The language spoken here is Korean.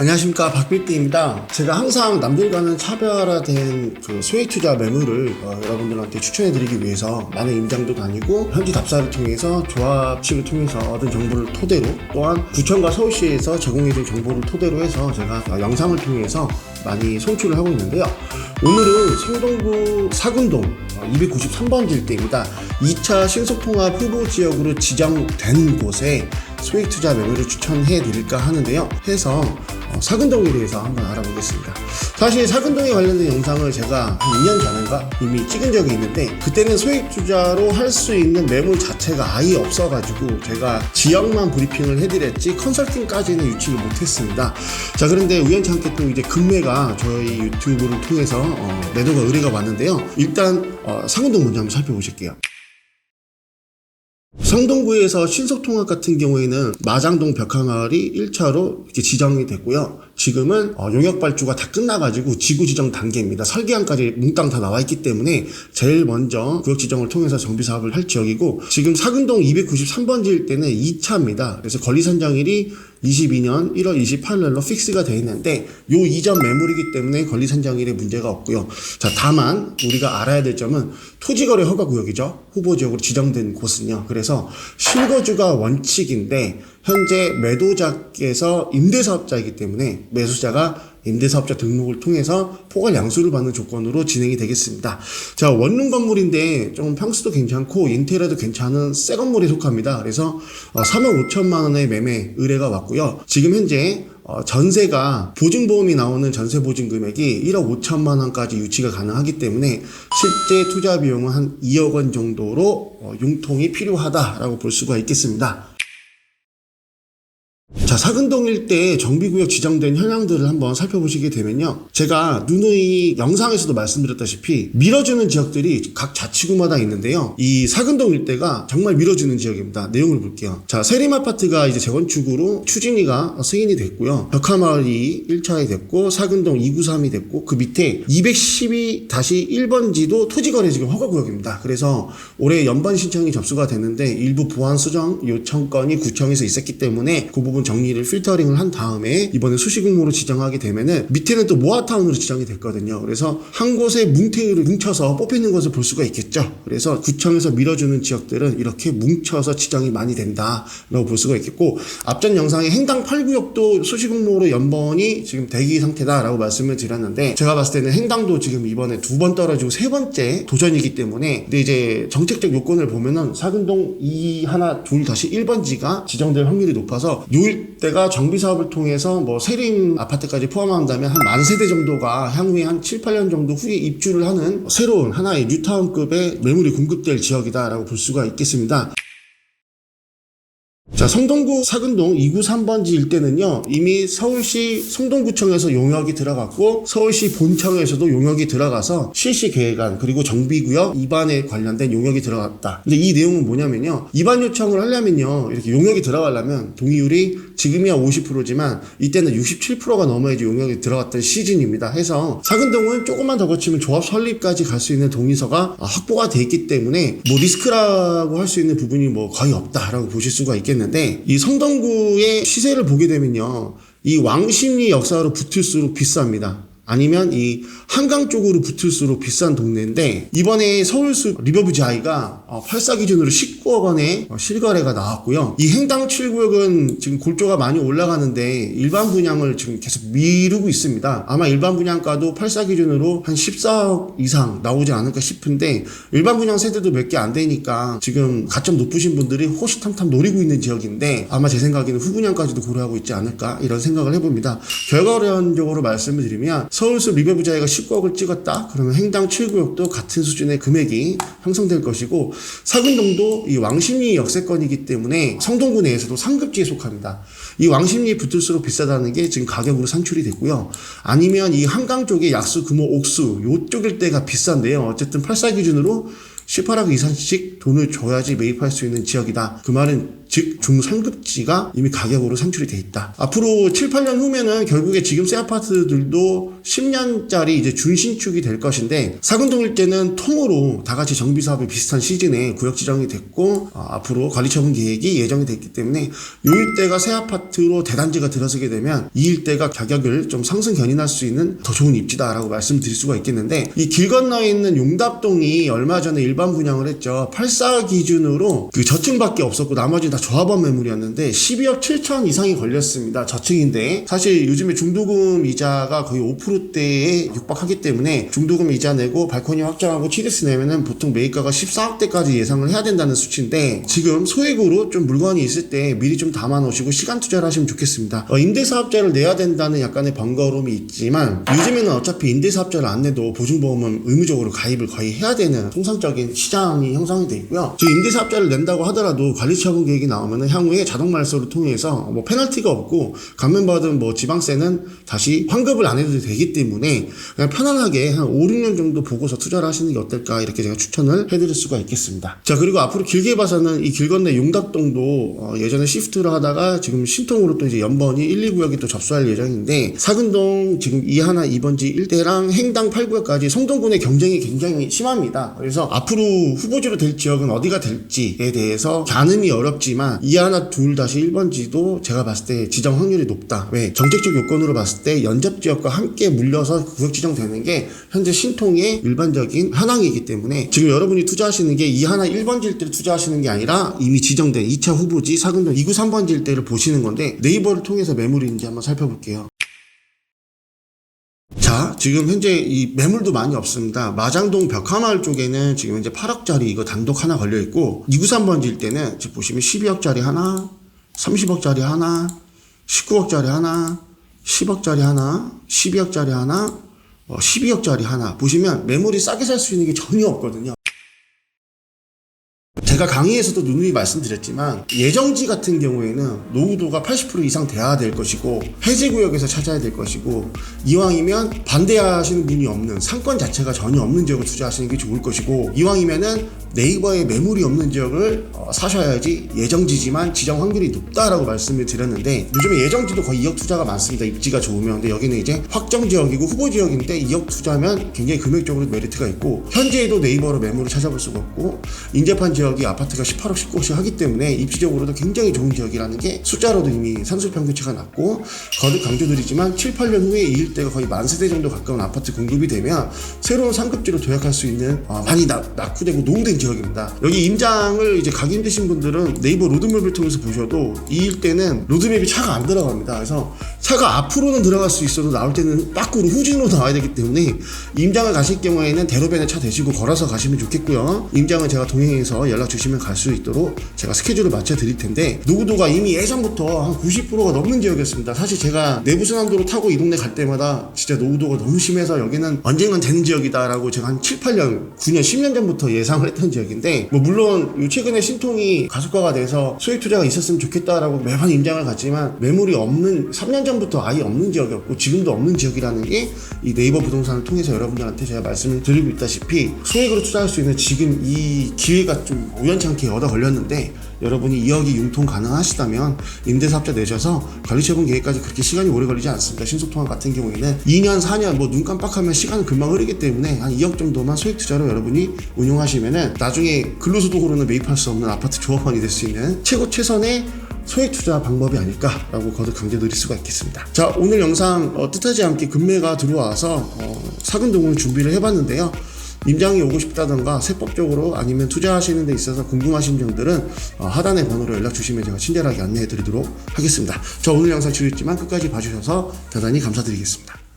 안녕하십니까 박빌띠입니다. 제가 항상 남들과는 차별화된 그 소액 투자 매물을 어, 여러분들한테 추천해 드리기 위해서 많은 임장도 다니고 현지 답사를 통해서 조합식을 통해서 얻은 정보를 토대로 또한 구청과 서울시에서 제공해 준 정보를 토대로 해서 제가 어, 영상을 통해서 많이 송출을 하고 있는데요. 오늘은 성동구 사군동 293번지 일대입니다. 2차 신속통합 후보 지역으로 지정된 곳에 소액 투자 매물을 추천해 드릴까 하는데요. 해서 어, 사근동에 대해서 한번 알아보겠습니다. 사실 사근동에 관련된 영상을 제가 한 2년 전인가 이미 찍은 적이 있는데 그때는 소액 투자로 할 수 있는 매물 자체가 아예 없어가지고 제가 지역만 브리핑을 해드렸지 컨설팅까지는 유치를 못했습니다. 자 그런데 우연찮게 또 이제 금매가 저희 유튜브를 통해서 어, 매도가 의뢰가 왔는데요. 일단 어, 상근동 먼저 한번 살펴보실게요. 성동구에서 신속통합 같은 경우에는 마장동 벽화마을이 1차로 이렇게 지정이 됐고요. 지금은 어, 용역 발주가 다 끝나가지고 지구 지정 단계입니다. 설계안까지 몽땅 다 나와 있기 때문에 제일 먼저 구역 지정을 통해서 정비 사업을 할 지역이고 지금 사근동 293번지일 때는 2차입니다. 그래서 권리 선정일이 22년 1월 28일로 픽스가 되어 있는데 요 이전 매물이기 때문에 권리 선정일에 문제가 없고요. 자 다만 우리가 알아야 될 점은 토지거래 허가 구역이죠. 후보 지역으로 지정된 곳은요. 그래서 실거주가 원칙인데 현재 매도자께서 임대사업자이기 때문에 매수자가 임대사업자 등록을 통해서 포괄 양수를 받는 조건으로 진행이 되겠습니다. 자, 원룸 건물인데 조금 평수도 괜찮고 인테리어도 괜찮은 새 건물에 속합니다. 그래서 어, 3억 5천만 원의 매매 의뢰가 왔고요. 지금 현재 어, 전세가 보증보험이 나오는 전세 보증 금액이 1억 5천만 원까지 유치가 가능하기 때문에 실제 투자 비용은 한 2억 원 정도로 어, 융통이 필요하다라고 볼 수가 있겠습니다. 자, 사근동 일대 정비구역 지정된 현황들을 한번 살펴보시게 되면요. 제가 누누이 영상에서도 말씀드렸다시피 밀어주는 지역들이 각 자치구마다 있는데요. 이 사근동 일대가 정말 밀어주는 지역입니다. 내용을 볼게요. 자, 세림 아파트가 이제 재건축으로 추진위가 승인이 됐고요. 벽화마을이 1차에 됐고, 사근동 293이 됐고, 그 밑에 212-1번지도 토지거래 지금 허가구역입니다. 그래서 올해 연반 신청이 접수가 됐는데 일부 보완 수정 요청건이 구청에서 있었기 때문에 그 부분 정리를 필터링을 한 다음에 이번에 수시공모로 지정하게 되면은 밑에는 또 모아타운으로 지정이 됐거든요. 그래서 한 곳에 뭉탱이를 뭉쳐서 뽑히는 것을 볼 수가 있겠죠. 그래서 구청에서 밀어주는 지역들은 이렇게 뭉쳐서 지정이 많이 된다라고 볼 수가 있겠고 앞전 영상에 행당 8구역도 수시공모로 연번이 지금 대기 상태다라고 말씀을 드렸는데 제가 봤을 때는 행당도 지금 이번에 두 번 떨어지고 세 번째 도전이기 때문에 근데 이제 정책적 요건을 보면은 사근동 2 하나 둘 다시 1번지가 지정될 확률이 높아서 요 일대가 정비 사업을 통해서 뭐 세림 아파트까지 포함한다면 한 만 세대 정도가 향후에 한 7, 8년 정도 후에 입주를 하는 새로운 하나의 뉴타운급의 매물이 공급될 지역이다라고 볼 수가 있겠습니다. 자, 성동구 사근동 293번지 일대는요, 이미 서울시 성동구청에서 용역이 들어갔고, 서울시 본청에서도 용역이 들어가서 실시 계획안, 그리고 정비구역 입안에 관련된 용역이 들어갔다. 근데 이 내용은 뭐냐면요, 입안 요청을 하려면요, 이렇게 용역이 들어가려면 동의율이 지금이야 50%지만, 이때는 67%가 넘어야지 용역이 들어갔던 시즌입니다. 해서 사근동은 조금만 더 거치면 조합 설립까지 갈 수 있는 동의서가 확보가 돼 있기 때문에, 뭐 리스크라고 할 수 있는 부분이 뭐 거의 없다라고 보실 수가 있겠 는데, 이 성동구의 시세를 보게 되면요. 이 왕십리 역사로 붙을수록 비쌉니다. 아니면 이 한강 쪽으로 붙을수록 비싼 동네인데 이번에 서울숲 리버브지아이가 어, 8사 기준으로 19억 원의 어, 실거래가 나왔고요. 이 행당 7구역은 지금 골조가 많이 올라가는데 일반 분양을 지금 계속 미루고 있습니다. 아마 일반 분양가도 8사 기준으로 한 14억 이상 나오지 않을까 싶은데 일반 분양 세대도 몇 개 안 되니까 지금 가점 높으신 분들이 호시탐탐 노리고 있는 지역인데 아마 제 생각에는 후분양까지도 고려하고 있지 않을까 이런 생각을 해봅니다. 결과론적으로 말씀을 드리면 서울숲 리버브자이가 19억을 찍었다? 그러면 행당 7구역도 같은 수준의 금액이 형성될 것이고 사근동도 이 왕십리 역세권이기 때문에 성동구 내에서도 상급지에 속합니다. 이 왕십리에 붙을수록 비싸다는 게 지금 가격으로 산출이 됐고요. 아니면 이 한강 쪽에 약수, 금호, 옥수 요쪽일 때가 비싼데요. 어쨌든 8사 기준으로 18억 이상씩 돈을 줘야지 매입할 수 있는 지역이다. 그 말은 즉 중상급지가 이미 가격으로 산출이 돼 있다. 앞으로 7, 8년 후면은 결국에 지금 새 아파트들도 10년짜리 이제 준신축이 될 것인데 사근동 일대는 통으로 다 같이 정비 사업이 비슷한 시즌에 구역 지정이 됐고 어, 앞으로 관리 처분 계획이 예정이 됐기 때문에 이 일대가 새 아파트로 대단지가 들어서게 되면 이 일대가 가격을 좀 상승 견인할 수 있는 더 좋은 입지다라고 말씀드릴 수가 있겠는데 이 길 건너에 있는 용답동이 얼마 전에 일반 분양을 했죠. 84 기준으로 그 저층밖에 없었고 나머지는 다 조합원 매물이었는데 12억 7천 이상이 걸렸습니다. 저층인데 사실 요즘에 중도금 이자가 거의 5%대에 육박하기 때문에 중도금 이자 내고 발코니 확장하고 치데스 내면은 보통 매입가가 14억대까지 예상을 해야 된다는 수치인데 지금 소액으로 좀 물건이 있을 때 미리 좀 담아 놓으시고 시간 투자를 하시면 좋겠습니다. 어, 임대사업자를 내야 된다는 약간의 번거로움이 있지만 요즘에는 어차피 임대사업자를 안 내도 보증보험은 의무적으로 가입을 거의 해야 되는 통상적인 시장이 형성이 돼 있고요. 저 임대사업자를 낸다고 하더라도 관리처분 계획이 나오면은 향후에 자동 말소를 통해서 뭐 페널티가 없고 감면받은 뭐 지방세는 다시 환급을 안 해도 되기 때문에 그냥 편안하게 한 5, 6년 정도 보고서 투자를 하시는 게 어떨까 이렇게 제가 추천을 해드릴 수가 있겠습니다. 자 그리고 앞으로 길게 봐서는 이 길 건너 용답동도 어, 예전에 시프트를 하다가 지금 신통으로 또 이제 연번이 1, 2구역이 또 접수할 예정인데 사근동 지금 2 하나 2번지 1대랑 행당 8구역까지 성동군의 경쟁이 굉장히 심합니다. 그래서 앞으로 후보지로 될 지역은 어디가 될지에 대해서 가늠이 어렵지만 2 하나 둘 다시 1번지도 제가 봤을 때 지정 확률이 높다. 왜? 정책적 요건으로 봤을 때 연접 지역과 함께 물려서 구역 지정되는 게 현재 신통의 일반적인 현황이기 때문에 지금 여러분이 투자하시는 게2 하나 1번지 일대를 투자하시는 게 아니라 이미 지정된 2차 후보지 사근동 2구 3번지 일대를 보시는 건데 네이버를 통해서 매물인지 한번 살펴볼게요. 자, 지금 현재 이 매물도 많이 없습니다. 마장동 벽화마을 쪽에는 지금 현재 8억짜리 이거 단독 하나 걸려 있고 293번지일 때는 지금 보시면 12억짜리 하나, 30억짜리 하나, 19억짜리 하나, 10억짜리 하나, 12억짜리 하나, 어, 12억짜리 하나 보시면 매물이 싸게 살 수 있는 게 전혀 없거든요. 제가 강의에서도 누누이 말씀드렸지만 예정지 같은 경우에는 노후도가 80% 이상 돼야 될 것이고 해제 구역에서 찾아야 될 것이고 이왕이면 반대하시는 분이 없는 상권 자체가 전혀 없는 지역을 투자하시는 게 좋을 것이고 이왕이면은 네이버에 매물이 없는 지역을 어, 사셔야지 예정지지만 지정 확률이 높다라고 말씀을 드렸는데 요즘에 예정지도 거의 2억 투자가 많습니다. 입지가 좋으면. 근데 여기는 이제 확정 지역이고 후보 지역인데 2억 투자면 굉장히 금액적으로 메리트가 있고 현재에도 네이버로 매물을 찾아볼 수가 없고 인재판 지역이 아파트가 18억 19억씩 하기 때문에 입지적으로도 굉장히 좋은 지역이라는 게 숫자로도 이미 산술 평균치가 낮고 거듭 강조드리지만 7, 8년 후에 이 일대가 거의 만 세대 정도 가까운 아파트 공급이 되면 새로운 상급지로 도약할 수 있는 어, 많이 낙, 낙후되고 노후된 지역입니다. 여기 임장을 이제 가기 힘드신 분들은 네이버 로드맵을 통해서 보셔도 이 일대는 로드맵이 차가 안 들어갑니다. 그래서 차가 앞으로는 들어갈 수 있어도 나올 때는 밖으로 후진으로 나와야 되기 때문에 임장을 가실 경우에는 대로변에 차 대시고 걸어서 가시면 좋겠고요. 임장은 제가 동행해서 연락 주시 면 갈 수 있도록 제가 스케줄을 맞춰 드릴 텐데 노후도가 이미 예전부터 한 90%가 넘는 지역이었습니다. 사실 제가 내부순환도로 타고 이 동네 갈 때마다 진짜 노후도가 너무 심해서 여기는 언젠간 되는 지역이다라고 제가 한 7, 8년, 9년, 10년 전부터 예상을 했던 지역인데 뭐 물론 요 최근에 신통이 가속화가 돼서 소액 투자가 있었으면 좋겠다라고 매번 임장을 갔지만 매물이 없는 3년 전부터 아예 없는 지역이었고 지금도 없는 지역이라는 게 이 네이버 부동산을 통해서 여러분들한테 제가 말씀을 드리고 있다시피 소액으로 투자할 수 있는 지금 이 기회가 좀 우연찮게 얻어 걸렸는데 여러분이 2억이 융통 가능하시다면 임대사업자 내셔서 관리처분 계획까지 그렇게 시간이 오래 걸리지 않습니다. 신속통화 같은 경우에는 2년, 4년 뭐 눈 깜빡하면 시간은 금방 흐르기 때문에 한 2억 정도만 소액 투자로 여러분이 운용하시면은 나중에 근로소득으로는 매입할 수 없는 아파트 조합원이 될 수 있는 최고 최선의 소액 투자 방법이 아닐까라고 거듭 강조드릴 수가 있겠습니다. 자 오늘 영상 어, 뜻하지 않게 금매가 들어와서 어, 사근 동을 준비를 해봤는데요. 임장이 오고 싶다던가 세법적으로 아니면 투자하시는 데 있어서 궁금하신 점들은 어, 하단의 번호로 연락 주시면 제가 친절하게 안내해 드리도록 하겠습니다. 저 오늘 영상 지루했지만 끝까지 봐주셔서 대단히 감사드리겠습니다.